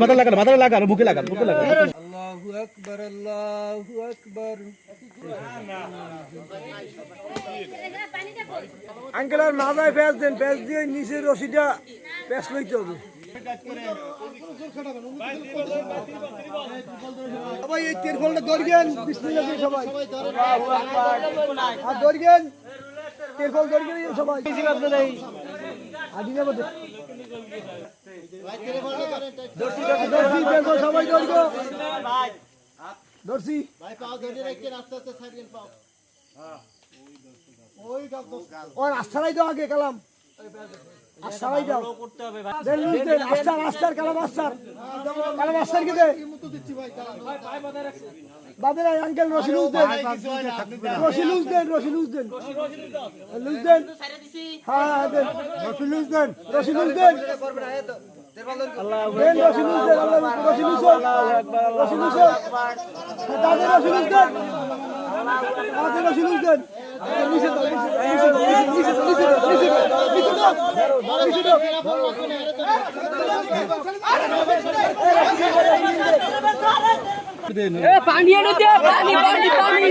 মাথা লাগান মাথা লাগান বুকে লাগান বুকে লাগান আল্লাহু আকবার আল্লাহু আকবার আঙ্কেল আর মাথায় প্যাঁচ দেন প্যাঁচ দিয়ে নিচের রশিটা প্যাঁচ লইতে হবে সবাই এই তেরফলটা সবাই আদিনা বলতে দর্শি দর্শি তেরফল সবাই দরগো দর্শি রাস্তা আস্থারাই দাও আগে কালাম আস্থারাই দাও দেন আস্তার আস্তার কে দে বাদের আঙ্কেল রশি লুজ দেন রশি লুজ দেন রশি লুজ দেন লুজ দেন হ্যাঁ হ্যাঁ দেন রশি লুজ দেন রশি লুজ দেন দেন রশি লুজ দেন আল্লাহ রশি লুজ রশি লুজ তাদের রশি লুজ দেন পানি এনে দে পানি পানি পানি।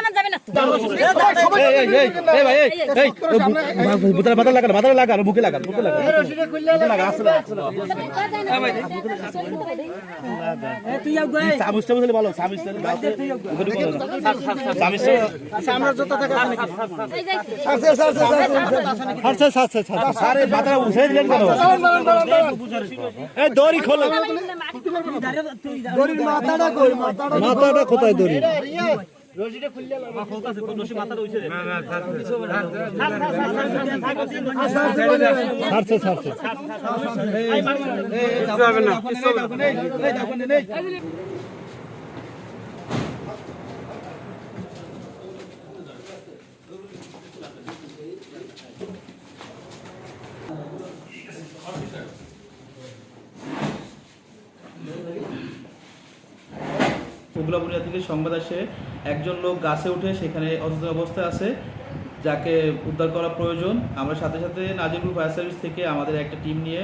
মাথা লাগান মাথা লাগান বুকে লাগান আসলে আসলে তুই সামিস সামিস আমরা যত টাকা এই যাই সারছে সারছে সারছে আরে মাথা উঠে দিলেন কেন এই দড়ি খোলো দড়ির মাথাটা কই মাথাটা মাথাটা কোথায় সারছে থেকে সংবাদ আসে, একজন লোক গাছে উঠে সেখানে অসুস্থ অবস্থায় আছে, যাকে উদ্ধার করা প্রয়োজন। আমরা সাথে সাথে নাজিরপুর ফায়ার সার্ভিস থেকে আমাদের একটা টিম নিয়ে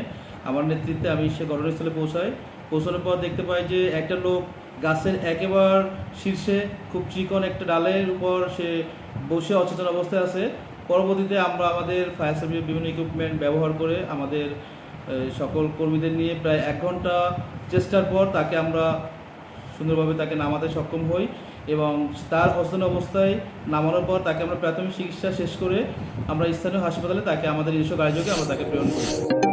আমার নেতৃত্বে আমি সে ঘটনাস্থলে পৌঁছাই। পৌঁছানোর পর দেখতে পাই যে একটা লোক গাছের একেবার শীর্ষে খুব চিকন একটা ডালের উপর সে বসে অচেতন অবস্থায় আছে। পরবর্তীতে আমরা আমাদের ফায়ার সার্ভিসের বিভিন্ন ইকুইপমেন্ট ব্যবহার করে আমাদের সকল কর্মীদের নিয়ে প্রায় এক ঘণ্টা চেষ্টার পর তাকে আমরা সুন্দরভাবে তাকে নামাতে সক্ষম হই এবং তার অচেতন অবস্থায় নামানোর পর তাকে আমরা প্রাথমিক চিকিৎসা শেষ করে আমরা স্থানীয় হাসপাতালে তাকে আমাদের নিজস্ব গাড়িযোগে আমরা তাকে প্রেরণ করি।